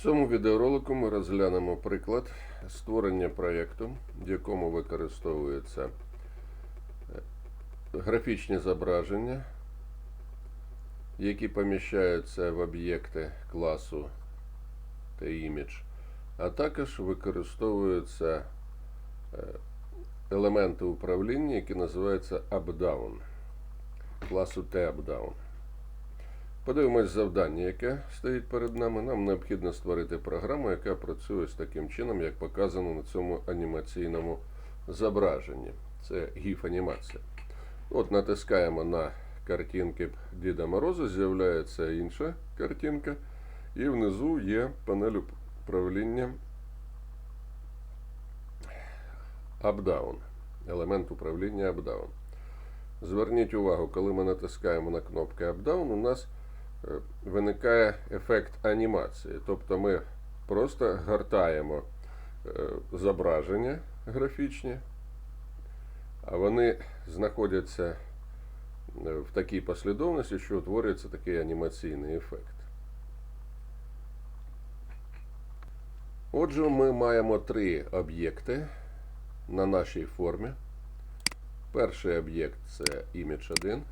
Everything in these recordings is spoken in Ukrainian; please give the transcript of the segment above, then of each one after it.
В цьому відеоролику ми розглянемо приклад створення проєкту, в якому використовуються е, графічні зображення, які поміщаються в об'єкти класу та імідж, а також використовуються е, елементи управління, які називаються UpDown, класу T-UpDown. Подивимось завдання, яке стоїть перед нами. Нам необхідно створити програму, яка працює з таким чином, як показано на цьому анімаційному зображенні. Це GIF-анімація. От натискаємо на картинки Діда Мороза, з'являється інша картинка, і внизу є панель управління Up-Down. Елемент управління Up-Down. Зверніть увагу, коли ми натискаємо на кнопки Up-Down, у нас виникає ефект анімації. Тобто ми просто гортаємо е, зображення графічні, а вони знаходяться е, в такій послідовності, що утворюється такий анімаційний ефект. Отже, ми маємо три об'єкти на нашій формі. Перший об'єкт це image 1,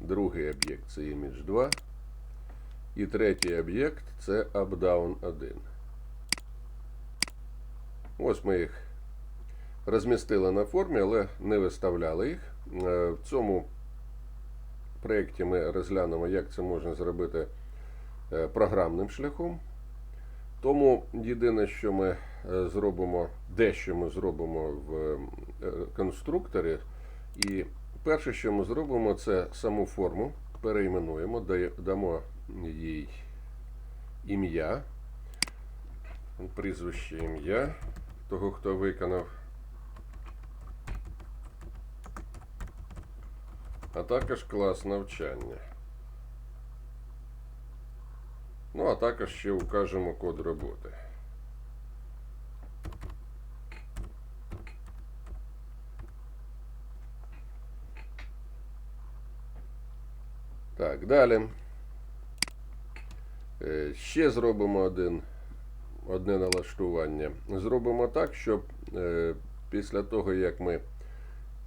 другий об'єкт це image 2, і третій об'єкт це updown 1. Ось ми їх розмістили на формі, але не виставляли їх. Е, В цьому проєкті ми розглянемо, як це можна зробити е, програмним шляхом. Тому єдине, що ми е, зробимо, дещо ми зробимо в конструкторі. І перше, що ми зробимо, це саму форму перейменуємо, дає- дамо їй ім'я, прізвище ім'я того, хто виконав. А також клас навчання. Ну, а також ще укажемо код роботи. Так, далі. Е, Ще зробимо один, одне налаштування. Зробимо так, щоб е, після того, як ми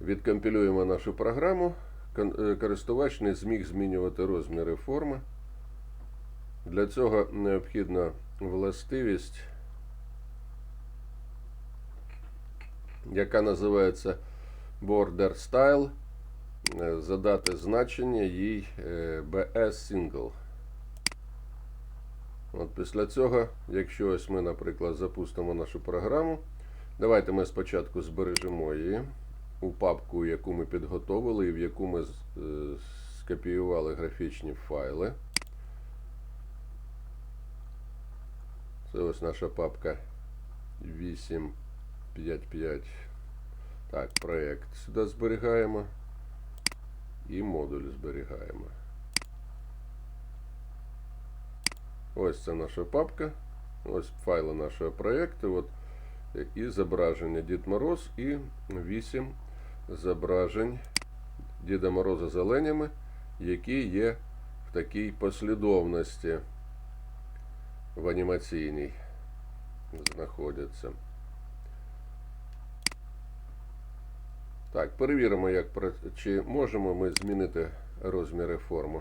відкомпілюємо нашу програму, е, користувач не зміг змінювати розміри форми. Для цього необхідна властивість, яка називається Border Style, задати значення їй BS Single. От після цього, якщо ось ми, наприклад, запустимо нашу програму, давайте ми спочатку збережемо її у папку, яку ми підготовили і в яку ми е, скопіювали графічні файли. Це ось наша папка 855. Так, проєкт сюди зберігаємо і модуль зберігаємо. Ось це наша папка. Ось файли нашого проєкту. От, е, і зображення Дід Мороз, і 8 зображень Діда Мороза з оленями, які є в такій послідовності в анімаційній знаходяться. Так, перевіримо, як чи можемо ми змінити розміри форми.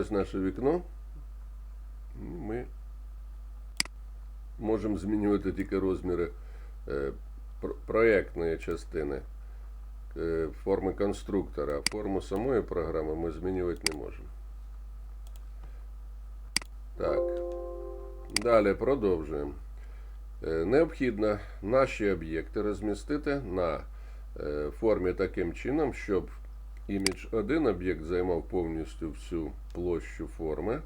Ось наше вікно. Ми можемо змінювати тільки розміри е, проєктної частини е, форми конструктора, форму самої програми ми змінювати не можемо. Так. Далі продовжуємо. Е, Необхідно наші об'єкти розмістити на формі таким чином, щоб імідж 1 об'єкт займав повністю всю площу форми.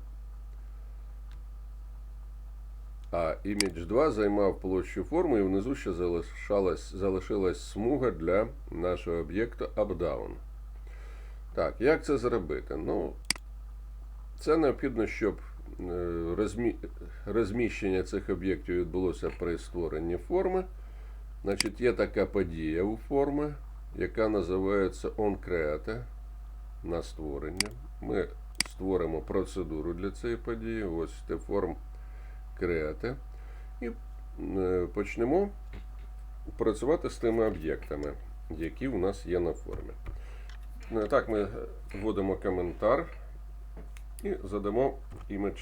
А імідж 2 займав площу форми і внизу ще залишалась, залишилась смуга для нашого об'єкту UpDown. Так, як це зробити? Ну, це необхідно, щоб розмі... розміщення цих об'єктів відбулося при створенні форми. Значить, є така подія у форми, яка називається onCreate на створення. Ми створимо процедуру для цієї події. Ось форм Create. І е, почнемо працювати з тими об'єктами, які у нас є на формі. Е, Так, ми вводимо коментар і задамо імідж.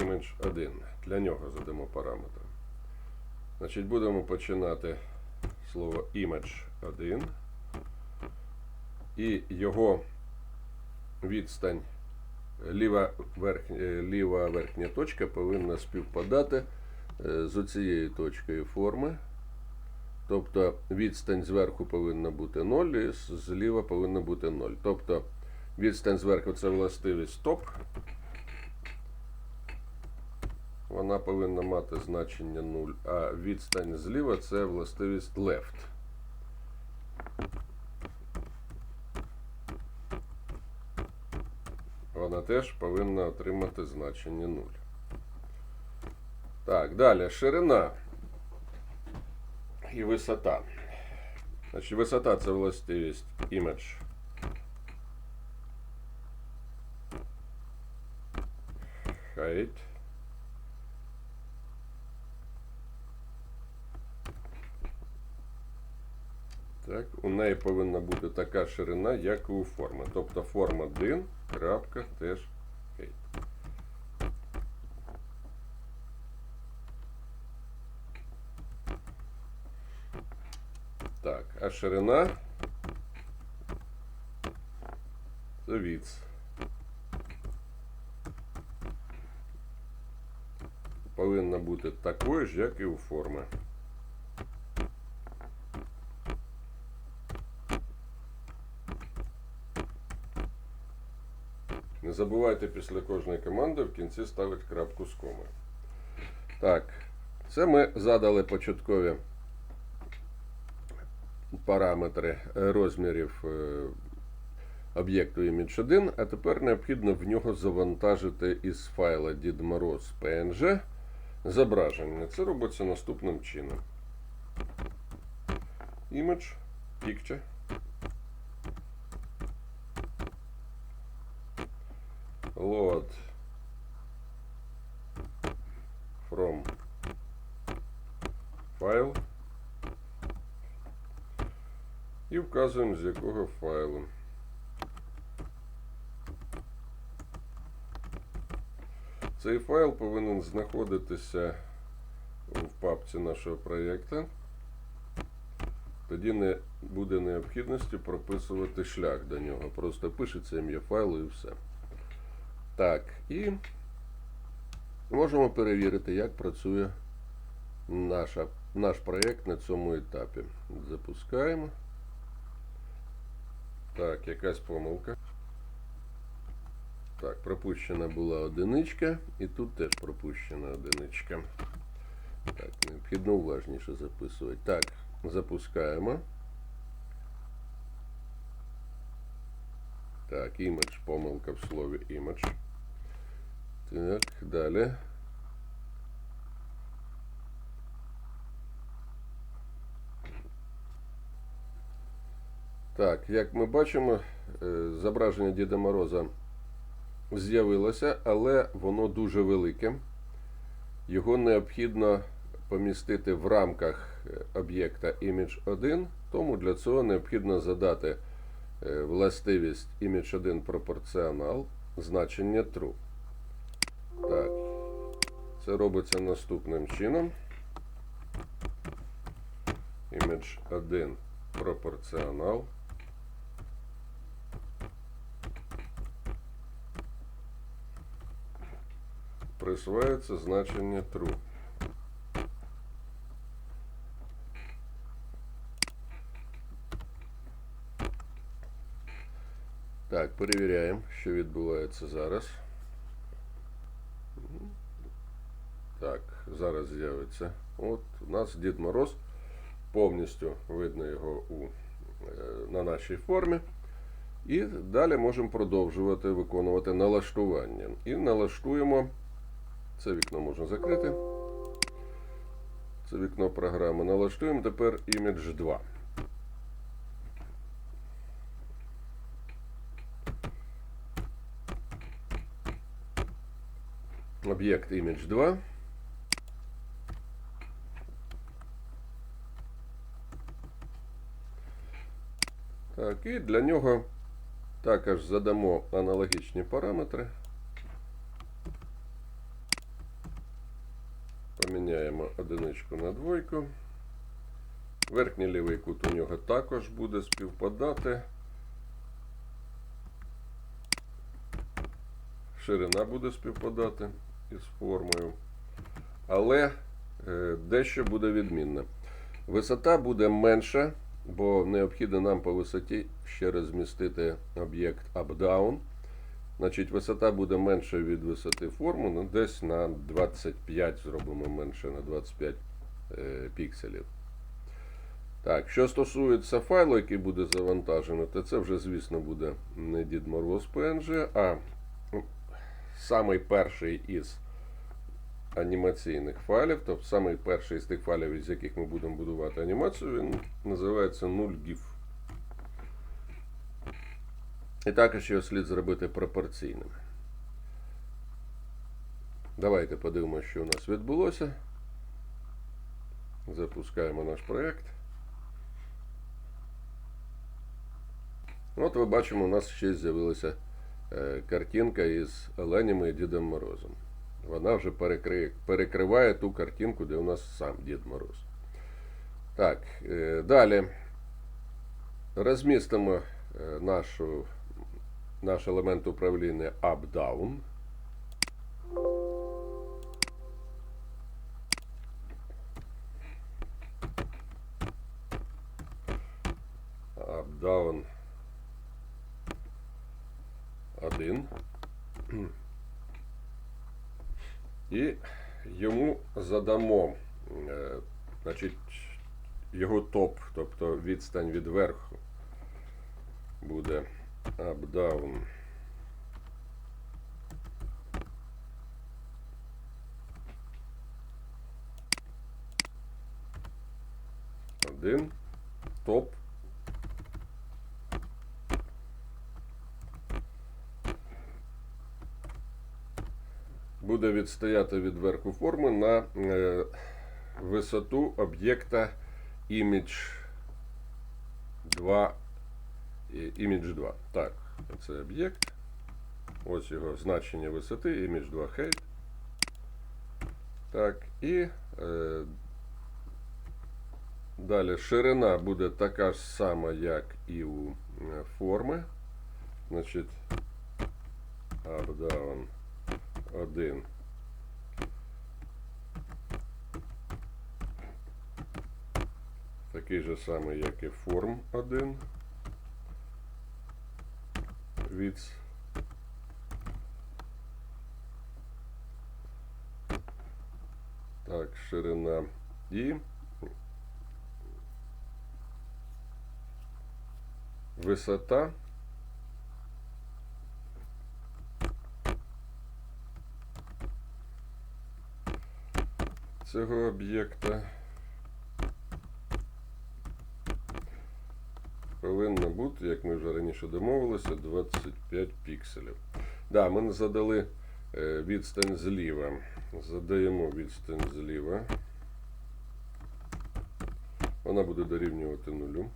Імідж 1. Для нього задамо параметр. Значить, будемо починати слово image 1. І його відстань ліва, верхня, е, ліва верхня точка повинна співпадати е, з оцією точкою форми. Тобто відстань зверху повинна бути 0 і зліва повинна бути 0. Тобто відстань зверху це властивість топ. Вона повинна мати значення 0, а відстань зліва це властивість left. Вона теж повинна отримати значення 0. Так, далі ширина і висота. Значить, висота це властивість image. Height. Так, у неї повинна бути така ширина, як і у форми. Тобто форма 1, крапка, теж height. Так, а ширина це відс. Повинна бути такою ж, як і у форми. Не забувайте після кожної команди в кінці ставити крапку з комою. Так, це ми задали початкові параметри розмірів е, об'єкту image1, а тепер необхідно в нього завантажити із файла Did Moroz PNG зображення. Це робиться наступним чином. Image, picture. Load from file. І вказуємо з якого файлу. Цей файл повинен знаходитися в папці нашого проєкту. Тоді не буде необхідності прописувати шлях до нього. Просто пишеться ім'я файлу і все. Так, і можемо перевірити, як працює наша, наш проєкт на цьому етапі. Запускаємо. Так, якась помилка. Так, пропущена була одиничка, і тут теж пропущена одиничка. Так, необхідно уважніше записувати. Так, запускаємо. Так, імідж, помилка в слові імідж. Так, далі. Так, як ми бачимо, е, зображення Діда Мороза з'явилося, але воно дуже велике. Його необхідно помістити в рамках е, об'єкта image1, тому для цього необхідно задати е, властивість image1 пропорціонал значення true. Так, це робиться наступним чином. Image1 пропорціонал. Присвається значення true. Так, перевіряємо, що відбувається зараз. Так, зараз з'явиться. От у нас Дід Мороз. Повністю видно його у на нашій формі. І далі можемо продовжувати виконувати налаштування. І налаштуємо. Це вікно можна закрити. Це вікно програми. Налаштуємо тепер імідж 2. Об'єкт імідж 2. Так, і для нього також задамо аналогічні параметри. Поміняємо одиничку на двойку. Верхній лівий кут у нього також буде співпадати. Ширина буде співпадати із формою. Але е, дещо буде відмінне. Висота буде менша, бо необхідно нам по висоті ще розмістити об'єкт up-down. Значить, висота буде менша від висоти форми, ну, десь на 25 зробимо менше на 25 е, пікселів. Так, що стосується файлу, який буде завантажений, то це вже, звісно, буде не Дід Мороз PNG, а ну, самий перший із анімаційних файлів, тобто самий перший з тих файлів, із яких ми будемо будувати анімацію, він називається 0GIF. І також його слід зробити пропорційним. Давайте подивимося, що у нас відбулося. Запускаємо наш проєкт. От ви бачимо, у нас ще з'явилася е, картинка із Оленями і Дідом Морозом. Вона вже перекриє, перекриває ту картинку, де у нас сам Дід Мороз. Так, е, далі розмістимо е, нашу, наш елемент управління up-down. Up-down йому задамо е, значить, його топ, тобто відстань від верху буде up-down. Один топ. Буде відстояти від верху форми на е, висоту об'єкта image 2. Image 2. Так, це об'єкт. Ось його значення висоти, image 2 height. Так, і е, далі ширина буде така ж сама, як і у е, форми. Значить, up, down, 1. Такий же самий, як і форм 1. Від Так, ширина і висота цього об'єкта повинна бути, як ми вже раніше домовилися, 25 пікселів. Да, ми задали е, відстань зліва. Задаємо відстань зліва. Вона буде дорівнювати нулю.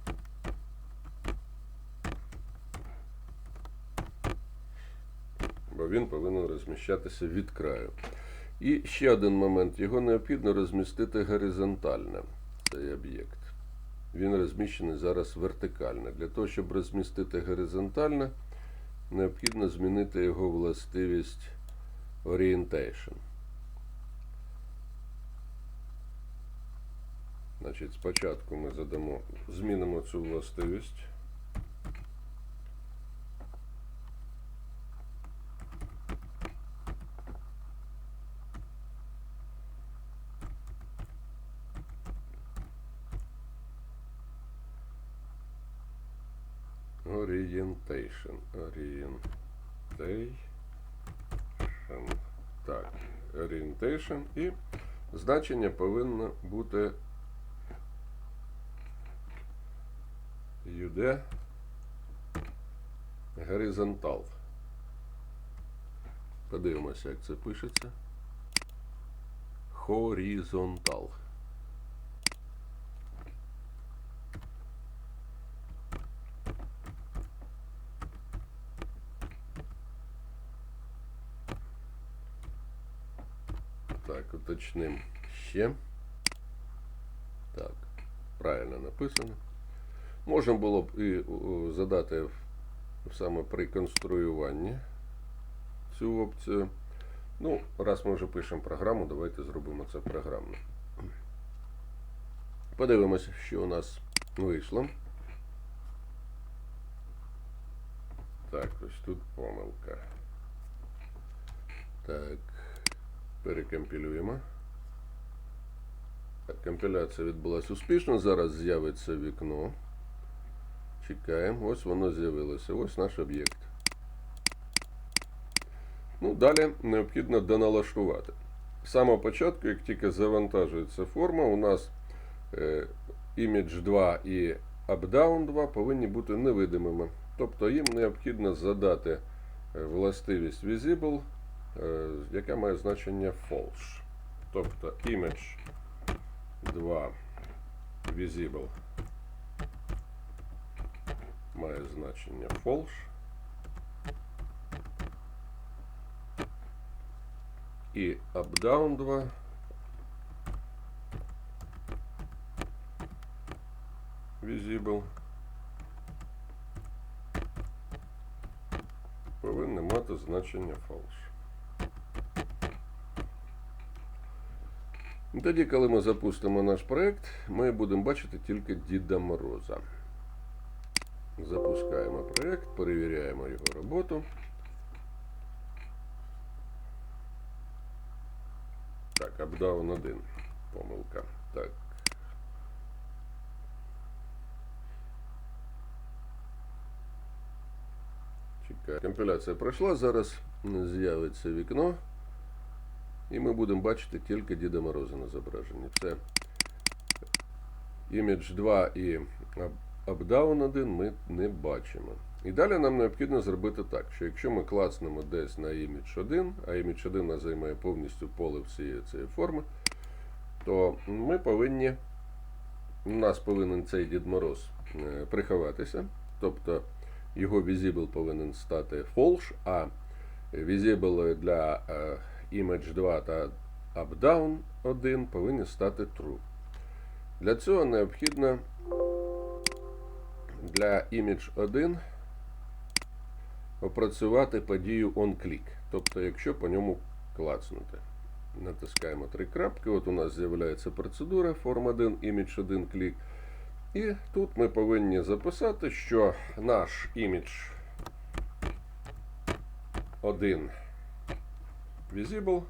Бо він повинен розміщатися від краю. І ще один момент. Його необхідно розмістити горизонтально, цей об'єкт. Він розміщений зараз вертикально. Для того, щоб розмістити горизонтально, необхідно змінити його властивість Orientation. Значить, спочатку ми задамо, змінимо цю властивість. Orientation. Orientation. Так. Orientation. І значення повинно бути UD горизонтал. Подивимося, як це пишеться. Хорізонтал. Так, уточним ще. Так, правильно написано. Можна було б і задати саме при конструюванні цю опцію. Ну, раз ми вже пишемо програму, давайте зробимо це програмно. Подивимося, що у нас вийшло. Так, ось тут помилка. Так, перекомпілюємо. Компіляція відбулася успішно. Зараз з'явиться вікно. Чекаємо. Ось воно з'явилося. Ось наш об'єкт. Ну, далі необхідно доналаштувати. З самого початку, як тільки завантажується форма, у нас е, Image 2 і UpDown 2 повинні бути невидимими. Тобто їм необхідно задати е, властивість Visible, е, яка має значення false. Тобто Image 2 Visible має значення false. І up-down 2 visible повинні мати значення false. Тоді, коли ми запустимо наш проект, ми будемо бачити тільки Діда Мороза. Запускаємо проект, перевіряємо його роботу. Так, апдаун 1. Помилка. Так. Компіляція пройшла. Зараз з'явиться вікно. І ми будемо бачити тільки Діда Мороза на зображенні. Це Image 2 і Updown 1 ми не бачимо. І далі нам необхідно зробити так, що якщо ми клацнемо десь на Image 1, а Image 1 нас займає повністю поле всієї цієї форми, то ми повинні, у нас повинен цей Дід Мороз е, приховатися. Тобто його visible повинен стати false, а visible для е, Image 2 та Updown 1 повинні стати true. Для цього необхідно для Image 1 опрацювати подію onClick. Тобто, якщо по ньому клацнути. Натискаємо три крапки. От у нас з'являється процедура Form 1, Image 1 клік. І тут ми повинні записати, що наш Image 1 Visible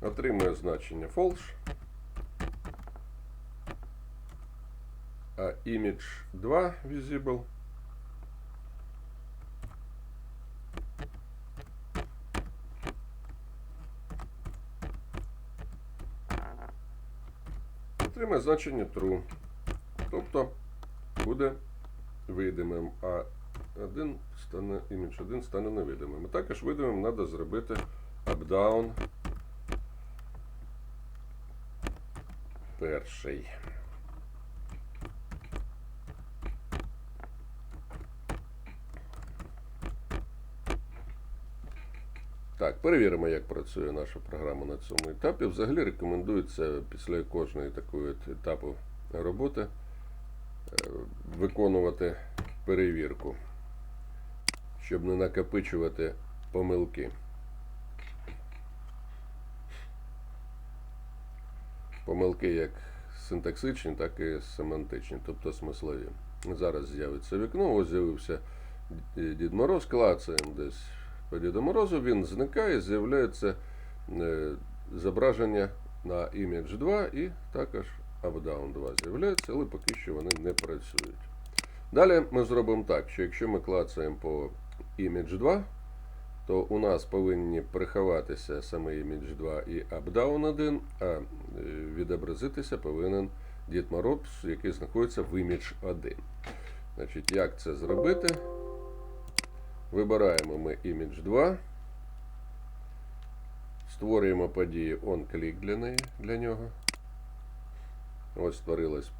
отримує значення false. А image 2 visible отримає значення true. Тобто буде видимим, а один стане, image 1 стане невидимим. І також видимим треба зробити up-down перший. Так, перевіримо, як працює наша програма на цьому етапі. Взагалі рекомендується після кожної такої етапу роботи виконувати перевірку, щоб не накопичувати помилки. Помилки як синтаксичні, так і семантичні, тобто смислові. Зараз з'явиться вікно, ось з'явився Дід Мороз, клацаємо десь по Діду Морозу, він зникає, з'являється е, зображення на image 2 і також updown 2 з'являється, але поки що вони не працюють. Далі ми зробимо так, що якщо ми клацаємо по image 2, то у нас повинні приховатися саме image 2 і updown 1, а е, відобразитися повинен Дід який знаходиться в image 1. Значить, як це зробити? Вибираємо ми image 2. Створюємо події on-click для для нього. Ось створилась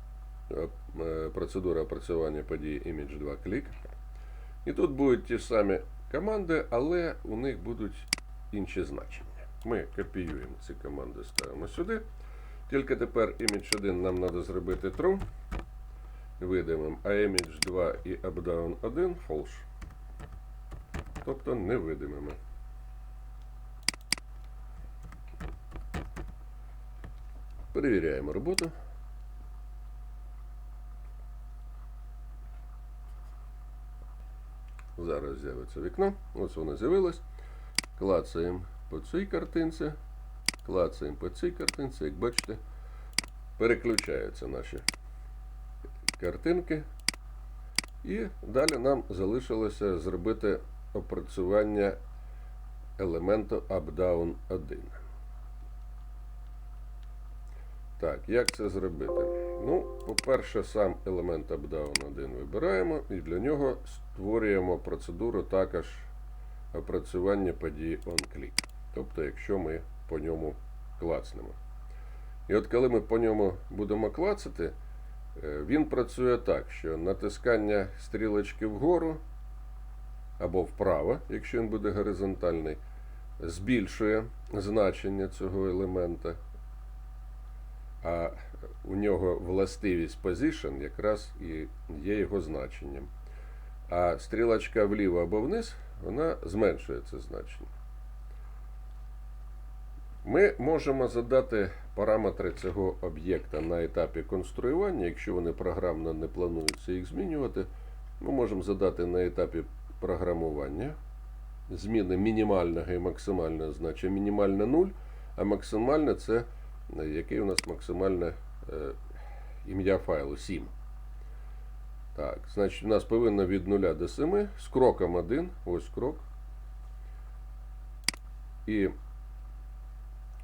е, е, процедура опрацювання події image 2 click. І тут будуть ті самі команди, але у них будуть інші значення. Ми копіюємо ці команди, ставимо сюди. Тільки тепер image 1 нам треба зробити true. Видимим, а image 2 і updown 1 false. Тобто невидимими. Перевіряємо роботу. Зараз з'явиться вікно. Ось воно з'явилось. Клацаємо по цій картинці. Клацаємо по цій картинці, як бачите, переключаються наші картинки. І далі нам залишилося зробити опрацювання елементу Updown 1. Так, як це зробити? Ну, по-перше, сам елемент Updown 1 вибираємо і для нього створюємо процедуру також опрацювання події onClick. Тобто, якщо ми по ньому клацнемо. І от коли ми по ньому будемо клацати, е, він працює так, що натискання стрілочки вгору або вправо, якщо він буде горизонтальний, збільшує значення цього елемента. А у нього властивість position якраз і є його значенням. А стрілочка вліво або вниз, вона зменшує це значення. Ми можемо задати параметри цього об'єкта на етапі конструювання, якщо вони програмно не плануються їх змінювати. Ми можемо задати на етапі програмування зміни мінімального і максимального значення. Мінімальне 0, а максимальне це який у нас максимальне е, ім'я файлу 7. Так, значить, у нас повинно від 0 до 7 з кроком 1, ось крок. І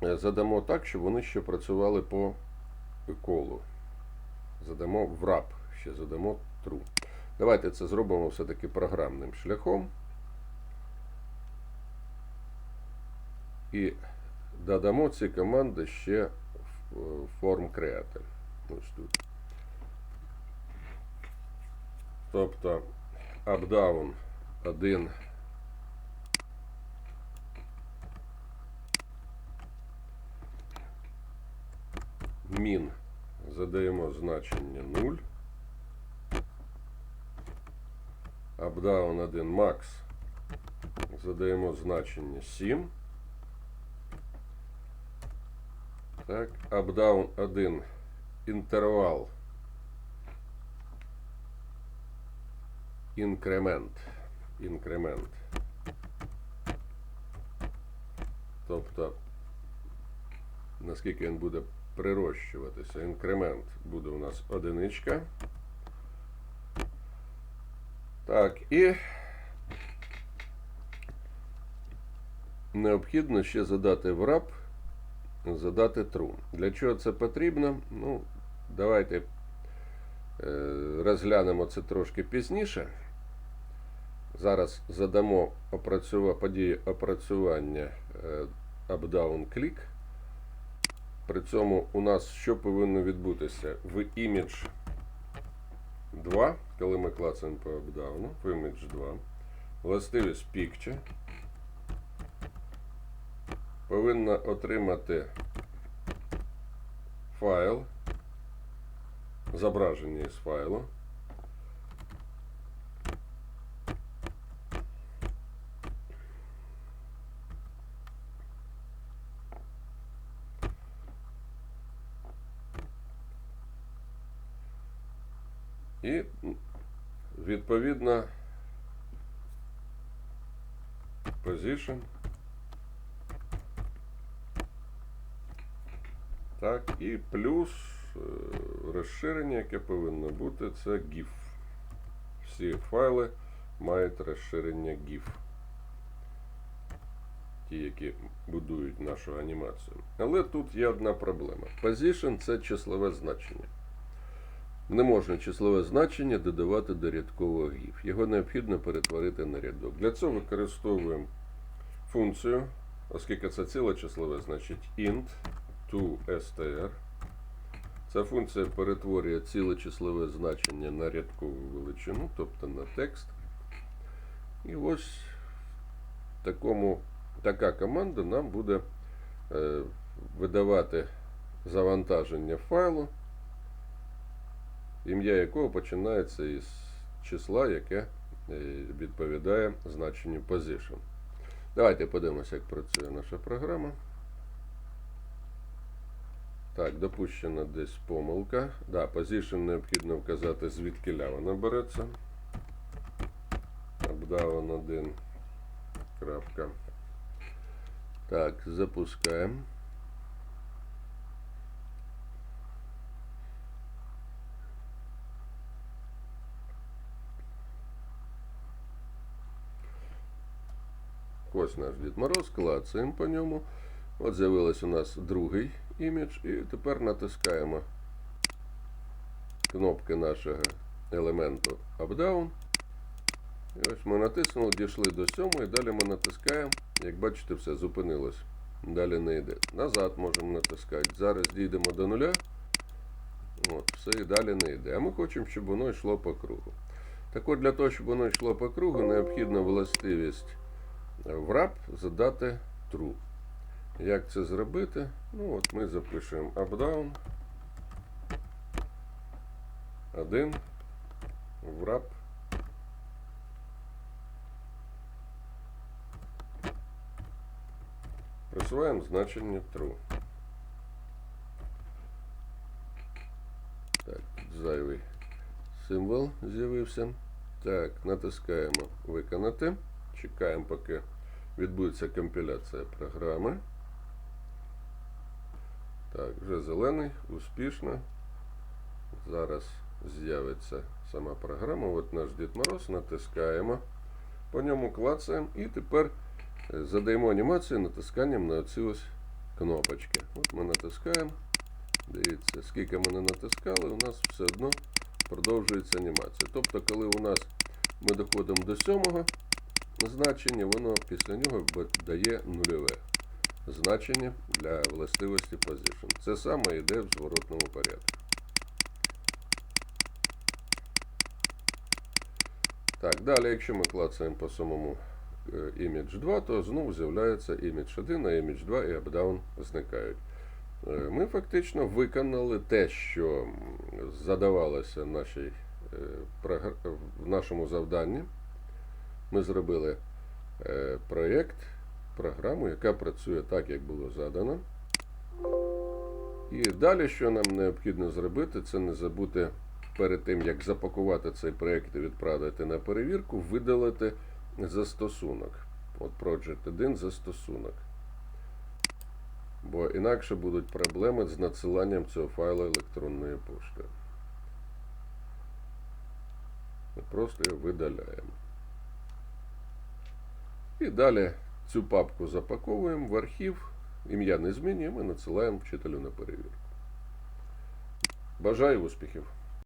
е, задамо так, щоб вони ще працювали по колу. Задамо wrap, ще задамо true. Давайте це зробимо все-таки програмним шляхом. І додамо ці команди ще в форм creator. Ось тут. Тобто updown 1 min задаємо значення 0. Updown 1 max задаємо значення 7. Так, updown 1 інтервал. Інкремент. Інкремент. Тобто, наскільки він буде прирощуватися. Інкремент буде у нас одиничка. Так, і необхідно ще задати в раб задати true. Для чого це потрібно? Ну, Давайте е, розглянемо це трошки пізніше. Зараз задамо події опрацювання е, up-down click. При цьому у нас що повинно відбутися в image 2, коли ми клацаємо по updown, в image 2, властивість picture повинна отримати файл, зображення із файлу. І відповідно position Так, і плюс е, розширення, яке повинно бути, це GIF. Всі файли мають розширення GIF. Ті, які будують нашу анімацію. Але тут є одна проблема. Position це числове значення. Не можна числове значення додавати до рядкового GIF. Його необхідно перетворити на рядок. Для цього використовуємо функцію, оскільки це ціле числове, значить int to str. Ця функція перетворює ціле числове значення на рядкову величину, тобто на текст. І ось такому, така команда нам буде е, видавати завантаження файлу, ім'я якого починається із числа, яке е, відповідає значенню position. Давайте подивимося, як працює наша програма. Так, допущена десь помилка. Да, position необхідно вказати, звідки вона береться. Updown 1. Крапка. Так, запускаємо. Ось наш Дід Мороз, клацаємо по ньому. От з'явилось у нас другий імідж, і тепер натискаємо кнопки нашого елементу Updown. І ось ми натиснули, дійшли до сьомої, далі ми натискаємо. Як бачите, все зупинилось. Далі не йде. Назад можемо натискати. Зараз дійдемо до нуля. От, все і далі не йде. А ми хочемо, щоб воно йшло по кругу. Так от для того, щоб воно йшло по кругу, необхідна властивість в wrap задати true. Як це зробити? Ну от ми запишемо updown. 1 wrap. Присуваємо значення true. Так, зайвий символ з'явився. Так, натискаємо виконати. Чекаємо, поки відбудеться компіляція програми. Так, вже зелений, успішно. Зараз з'явиться сама програма. От наш Дід Мороз, натискаємо. По ньому клацаємо і тепер е, задаємо анімацію натисканням на оці ось кнопочки. От ми натискаємо. Дивіться, скільки ми не натискали, у нас все одно продовжується анімація. Тобто, коли у нас ми доходимо до сьомого значення, воно після нього дає нульове значення для властивості position. Це саме йде в зворотному порядку. Так, далі, якщо ми клацаємо по самому е, image 2, то знову з'являється image 1, а image 2 і updown зникають. Е, Ми фактично виконали те, що задавалося нашій, е, в нашому завданні. Ми зробили е, проєкт, програму, яка працює так, як було задано. І далі, що нам необхідно зробити, це не забути перед тим, як запакувати цей проєкт і відправити на перевірку, видалити застосунок. От Project 1 застосунок. Бо інакше будуть проблеми з надсиланням цього файлу електронної пошти. Ми просто його видаляємо. І далі цю папку запаковуємо в архів, ім'я не змінюємо і надсилаємо вчителю на перевірку. Бажаю успіхів!